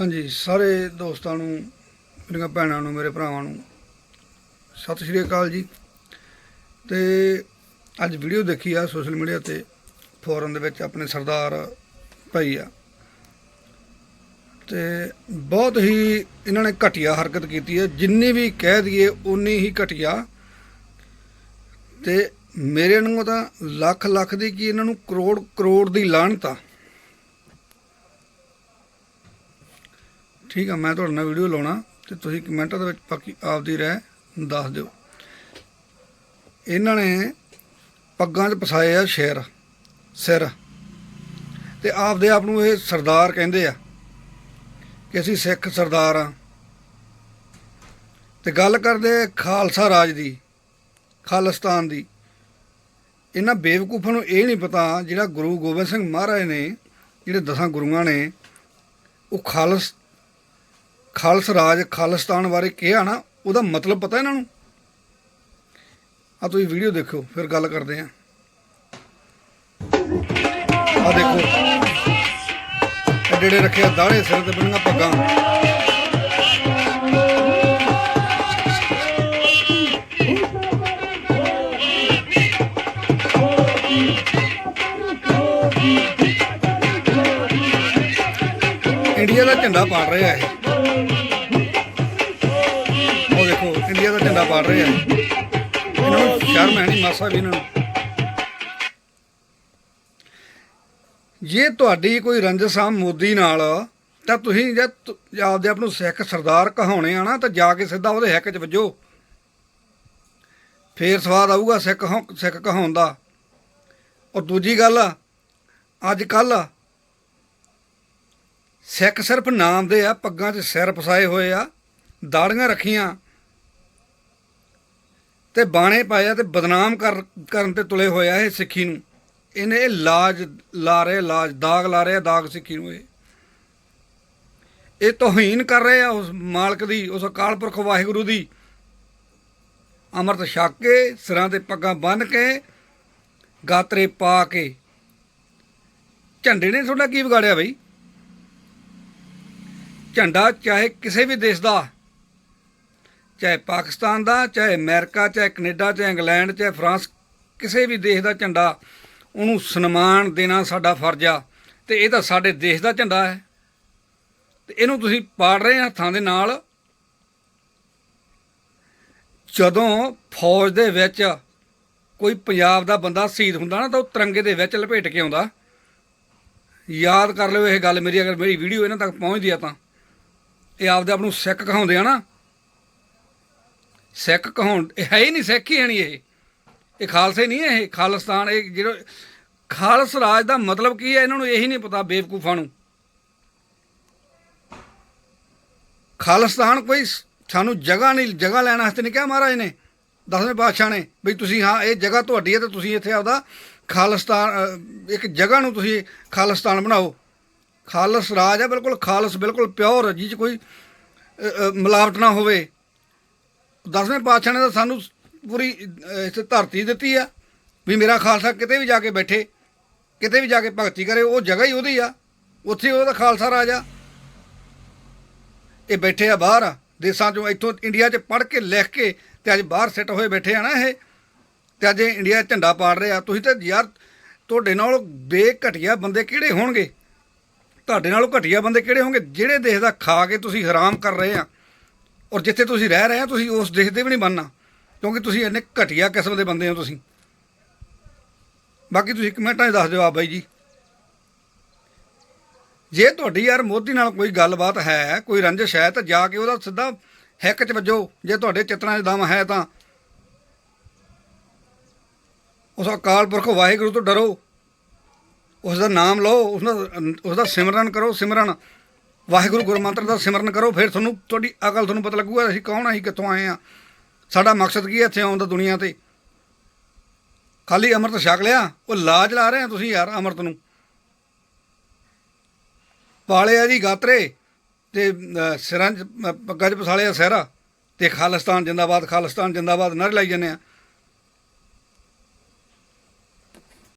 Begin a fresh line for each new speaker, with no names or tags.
ਹਾਂਜੀ, ਸਾਰੇ ਦੋਸਤਾਂ ਨੂੰ, ਮੇਰੀਆਂ ਭੈਣਾਂ ਨੂੰ, ਮੇਰੇ ਭਰਾਵਾਂ ਨੂੰ, ਸਤਿ ਸ਼੍ਰੀ ਅਕਾਲ ਜੀ। ਤੇ ਅੱਜ ਵੀਡੀਓ ਦੇਖੀ ਆ ਸੋਸ਼ਲ ਮੀਡੀਆ ਤੇ ਫੋਰਨ ਦੇ ਵਿੱਚ ਆਪਣੇ ਸਰਦਾਰ ਭਾਈ ਆ। ਤੇ ਬਹੁਤ ਹੀ ਇਹਨਾਂ ਨੇ ਘਟੀਆ ਹਰਕਤ ਕੀਤੀ ਹੈ ਜਿੰਨੀ ਵੀ ਕਹਿ ਦਈਏ ਉਨੀ ਹੀ ਘਟੀਆ। ਤੇ ਮੇਰੇ ਨੂੰ ਤਾਂ ਲੱਖ ਲੱਖ ਦੀ ਕੀ ਇਹਨਾਂ ਨੂੰ ਕਰੋੜ ਕਰੋੜ ਦੀ ਲਾਹਨਤ ਆ। ਠੀਕ ਆ, ਮੈਂ ਤੁਹਾਡੇ ਨਾਲ ਵੀਡੀਓ ਲਾਉਣਾ ਤੇ ਤੁਸੀਂ ਕਮੈਂਟਾਂ ਦੇ ਵਿੱਚ ਬਾਕੀ ਆਪਦੀ ਰਹਿ ਦੱਸ ਦਿਓ। ਇਹਨਾਂ ਨੇ ਪੱਗਾਂ 'ਚ ਪਸਾਏ ਆ ਸ਼ੇਰ, ਸਿਰ। ਤੇ ਆਪਦੇ ਆਪ ਨੂੰ ਇਹ ਸਰਦਾਰ ਕਹਿੰਦੇ ਆ ਕਿ ਅਸੀਂ ਸਿੱਖ ਸਰਦਾਰ ਆ। ਤੇ ਗੱਲ ਕਰਦੇ ਖਾਲਸਾ ਰਾਜ ਦੀ, ਖਾਲਿਸਤਾਨ ਦੀ। ਇਹਨਾਂ ਬੇਵਕੂਫਾਂ ਨੂੰ ਇਹ ਨਹੀਂ ਪਤਾ ਜਿਹੜਾ ਗੁਰੂ ਗੋਬਿੰਦ ਸਿੰਘ ਮਹਾਰਾਜ ਨੇ, ਜਿਹੜੇ ਦਸਾਂ ਗੁਰੂਆਂ ਨੇ, ਉਹ ਖਾਲਸ ਖਾਲਸ ਰਾਜ ਖਾਲਿਸਤਾਨ ਬਾਰੇ ਕਿਹਾ ਨਾ, ਉਹਦਾ ਮਤਲਬ ਪਤਾ ਇਹਨਾਂ ਨੂੰ? ਆ ਤੁਸੀਂ ਵੀਡੀਓ ਦੇਖੋ ਫਿਰ ਗੱਲ ਕਰਦੇ ਆਂ ਆ ਦੇਖੋ। ਇਹ ਜਿਹੜੇ ਰੱਖਿਆ ਦਾੜੇ ਸਿਰ ਤੇ ਬੰਨੀਆਂ ਪੱਗਾਂ। ਇੰਡੀਆ ਦਾ ਝੰਡਾ ਪਾੜ ਰਿਹਾ ਹੈ ਉਹ ਦੇਖੋ, ਇੰਡੀਆ ਦਾ ਝੰਡਾ ਪਾੜ ਰਿਹਾ ਹੈ ਇਹਨਾਂ ਨੂੰ ਸ਼ਰਮ ਹੈ ਨਹੀਂ, ਮਾਸਾ ਵੀ ਇਹਨਾਂ ਨੂੰ। ਜੇ ਤੁਹਾਡੀ ਕੋਈ ਰੰਜਸ ਆ ਮੋਦੀ ਨਾਲ, ਤਾਂ ਤੁਸੀਂ ਜੇ ਆਪਦੇ ਆਪ ਨੂੰ ਸਿੱਖ ਸਰਦਾਰ ਕਹਾਉਣੇ ਆ ਨਾ, ਤਾਂ ਜਾ ਕੇ ਸਿੱਧਾ ਉਹਦੇ ਹੱਕ 'ਚ ਵੱਜੋ। ਫੇਰ ਸਵਾਦ ਆਊਗਾ ਸਿੱਖ ਕਹਾਉ- ਸਿੱਖ ਕਹਾਉਣ ਦਾ। ਔਰ ਦੂਜੀ ਗੱਲ, ਅੱਜ ਕੱਲ ਸਿੱਖ ਸਿਰਫ ਨਾਮ ਦੇ ਆ, ਪੱਗਾਂ 'ਚ ਸਿਰ ਫਸਾਏ ਹੋਏ ਆ, ਦਾੜੀਆਂ ਰੱਖੀਆਂ ਤੇ ਬਾਣੇ ਪਾਇਆ ਆ ਤੇ ਬਦਨਾਮ ਕਰਨ ਤੇ ਤੁਲੇ ਹੋਇਆ ਇਹ ਸਿੱਖੀ ਨੂੰ। ਇਹਨੇ ਇਹ ਲਾਜ ਲਾ ਰਹੇ ਲਾਜ, ਦਾਗ ਲਾ ਰਹੇ ਦਾਗ ਸਿੱਖੀ ਨੂੰ ਇਹ। ਇਹ ਤੋਹੀਨ ਕਰ ਰਹੇ ਆ ਉਸ ਮਾਲਕ ਦੀ, ਉਸ ਅਕਾਲ ਪੁਰਖ ਵਾਹਿਗੁਰੂ ਦੀ। ਅੰਮ੍ਰਿਤ ਛਕ ਕੇ, ਸਿਰਾਂ ਤੇ ਪੱਗਾਂ ਬੰਨ੍ਹ ਕੇ, ਗਾਤਰੇ ਪਾ ਕੇ। ਝੰਡੇ ਨੇ ਤੁਹਾਡਾ ਕੀ ਵਿਗਾੜਿਆ ਬਈ? ਝੰਡਾ ਚਾਹੇ ਕਿਸੇ ਵੀ ਦੇਸ਼ ਦਾ, ਚਾਹੇ ਪਾਕਿਸਤਾਨ ਦਾ, ਚਾਹੇ ਅਮਰੀਕਾ, ਚਾਹੇ ਕੈਨੇਡਾ, ਚਾਹੇ ਇੰਗਲੈਂਡ, ਚਾਹੇ ਫਰਾਂਸ, ਕਿਸੇ ਵੀ ਦੇਸ਼ ਦਾ ਝੰਡਾ, ਉਹਨੂੰ ਸਨਮਾਨ ਦੇਣਾ ਸਾਡਾ ਫਰਜ਼ ਆ। ਤੇ ਇਹ ਤਾਂ ਸਾਡੇ ਦੇਸ਼ ਦਾ ਝੰਡਾ ਹੈ। ਤੇ ਇਹਨੂੰ ਤੁਸੀਂ ਪਾੜ ਰਹੇ ਹੱਥਾਂ ਦੇ ਨਾਲ। ਜਦੋਂ ਫੌਜ ਦੇ ਵਿੱਚ ਕੋਈ ਪੰਜਾਬ ਦਾ ਬੰਦਾ ਸ਼ਹੀਦ ਹੁੰਦਾ ਨਾ, ਤਾਂ ਉਹ ਤਿਰੰਗੇ ਦੇ ਵਿੱਚ ਲਪੇਟ ਕੇ ਆਉਂਦਾ। ਯਾਦ ਕਰ ਲਿਓ ਇਹ ਗੱਲ ਮੇਰੀ, ਅਗਰ ਮੇਰੀ ਵੀਡੀਓ ਇਹਨਾਂ ਤੱਕ ਪਹੁੰਚਦੀ ਆ ਤਾਂ। ਇਹ ਆਪਦੇ ਆਪ ਨੂੰ ਸਿੱਖ ਕਹਾਉਂਦੇ ਆ ਨਾ। ਸਿੱਖ ਕਹਾਉਣ, ਇਹ ਹੈ ਹੀ ਨਹੀਂ ਸਿੱਖ ਹੀ ਹੈ ਨਹੀਂ ਇਹ। ਇਹ ਖਾਲਸੇ ਨਹੀਂ ਹੈ ਇਹ, ਖਾਲਸਤਾਨ, ਇਹ ਜਿਹੜਾ ਖਾਲਸ ਰਾਜ ਦਾ ਮਤਲਬ ਕੀ ਹੈ, ਇਹਨਾਂ ਨੂੰ ਇਹੀ ਨਹੀਂ ਪਤਾ ਬੇਵਕੂਫਾਂ ਨੂੰ। ਖਾਲਿਸਤਾਨ ਕੋਈ ਸਾਨੂੰ ਜਗ੍ਹਾ ਨਹੀਂ, ਜਗ੍ਹਾ ਲੈਣ ਵਾਸਤੇ ਨਹੀਂ ਕਿਹਾ ਮਹਾਰਾਜ ਨੇ। ਦਸਵੇਂ ਪਾਤਸ਼ਾਹ ਨੇ ਵੀ ਤੁਸੀਂ ਹਾਂ, ਇਹ ਜਗ੍ਹਾ ਤੁਹਾਡੀ ਹੈ ਤੇ ਤੁਸੀਂ ਇੱਥੇ ਆਪਦਾ ਖਾਲਿਸਤਾਨ ਇੱਕ ਜਗ੍ਹਾ ਨੂੰ ਤੁਸੀਂ ਖਾਲਿਸਤਾਨ ਬਣਾਓ। ਖਾਲਸ ਰਾਜ ਹੈ ਬਿਲਕੁਲ ਖਾਲਸ ਬਿਲਕੁਲ ਪਿਓਰ ਜਿਹ ਕੋਈ ਮਿਲਾਵਟ ਨਾ ਹੋਵੇ। ਦਸਵੇਂ ਪਾਤਸ਼ਾਹ ਨੇ ਤਾਂ ਸਾਨੂੰ ਪੂਰੀ ਅ, ਇਸ ਧਰਤੀ ਦਿੱਤੀ ਆ ਵੀ ਮੇਰਾ ਖਾਲਸਾ ਕਿਤੇ ਵੀ ਜਾ ਕੇ ਬੈਠੇ ਕਿਤੇ ਵੀ ਜਾ ਕੇ ਭਗਤੀ ਕਰੇ ਉਹ ਜਗ੍ਹਾ ਹੀ ਉਹਦੀ ਆ ਉੱਥੇ ਉਹਦਾ ਖਾਲਸਾ ਰਾਜ ਆ। ਇਹ ਬੈਠੇ ਆ ਬਾਹਰ ਦੇਸਾਂ ਚੋਂ ਇੱਥੋਂ ਇੰਡੀਆ 'ਚ ਪੜ੍ਹ ਕੇ ਲਿਖ ਕੇ ਤੇ ਅੱਜ ਬਾਹਰ ਸਿੱਟ ਹੋਏ ਬੈਠੇ ਆ ਨਾ ਇਹ। ਤੇ ਅੱਜ ਇੰਡੀਆ ਝੰਡਾ ਪਾੜ ਰਿਹਾ ਤੁਸੀਂ ਤਾਂ ਯਾਰ ਤੁਹਾਡੇ ਨਾਲ ਬੇਘਟੀਆ ਬੰਦੇ ਕਿਹੜੇ ਹੋਣਗੇ? ਤੁਹਾਡੇ ਨਾਲੋਂ ਘਟੀਆ ਬੰਦੇ ਕਿਹੜੇ ਹੋਣਗੇ? ਜਿਹੜੇ ਦੇਸ਼ ਦਾ ਖਾ ਕੇ ਤੁਸੀਂ ਹਰਾਮ ਕਰ ਰਹੇ ਆ ਔਰ ਜਿੱਥੇ ਤੁਸੀਂ ਰਹਿ ਰਹੇ ਆ, ਤੁਸੀਂ ਉਸ ਦੇਸ਼ ਦੇ ਵੀ ਨਹੀਂ ਬਣਨਾ, ਕਿਉਂਕਿ ਤੁਸੀਂ ਇੰਨੇ ਘਟੀਆ ਕਿਸਮ ਦੇ ਬੰਦੇ ਹੋ ਤੁਸੀਂ। ਬਾਕੀ ਤੁਸੀਂ ਕਮੈਂਟਾਂ 'ਚ ਦੱਸ ਦਿਓ ਆ ਬਾਈ ਜੀ। ਜੇ ਤੁਹਾਡੀ ਯਾਰ ਮੋਦੀ ਨਾਲ ਕੋਈ ਗੱਲਬਾਤ ਹੈ, ਕੋਈ ਰੰਜਿਸ਼ ਹੈ, ਤਾਂ ਜਾ ਕੇ ਉਹਦਾ ਸਿੱਧਾ ਹਿੱਕ 'ਚ ਵੱਜੋ। ਜੇ ਤੁਹਾਡੇ ਚਿੱਤਰਾਂ 'ਚ ਦਮ ਹੈ ਤਾਂ। ਉਸ ਅਕਾਲ ਪੁਰਖ ਵਾਹਿਗੁਰੂ ਤੋਂ ਡਰੋ। ਉਸ ਦਾ ਨਾਮ ਲਓ ਉਸ ਦਾ ਉਸ ਦਾ ਸਿਮਰਨ ਕਰੋ ਸਿਮਰਨ। ਵਾਹਿਗੁਰੂ ਗੁਰਮੰਤਰ ਦਾ ਸਿਮਰਨ ਕਰੋ ਫਿਰ ਤੁਹਾਨੂੰ ਤੁਹਾਡੀ ਅਕਲ ਤੁਹਾਨੂੰ ਪਤਾ ਲੱਗੂਗਾ ਅਸੀਂ ਕੌਣ ਆ ਅਸੀਂ ਕਿੱਥੋਂ ਆਏ ਆ। ਸਾਡਾ ਮਕਸਦ ਕੀ ਹੈ ਇੱਥੇ ਆਉਣ ਦਾ ਦੁਨੀਆ ਤੇ? ਖਾਲੀ ਅੰਮ੍ਰਿਤ ਛਕ ਲਿਆ ਉਹ ਲਾਜ ਲਾ ਰਹੇ ਆ ਤੁਸੀਂ ਯਾਰ ਅੰਮ੍ਰਿਤ ਨੂੰ। ਪਾਲੇ ਆ ਜੀ ਗਾਤਰੇ ਤੇ ਸਿਰਾਂ 'ਚ ਅ, ਪੱਗਾਂ 'ਚ ਪਸਾਲੇ ਆ ਤੇ ਖਾਲਿਸਤਾਨ ਜਿੰਦਾਬਾਦ ਖਾਲਿਸਤਾਨ ਜਿੰਦਾਬਾਦ ਨਰ ਲਾਈ ਜਾਂਦੇ ਆ।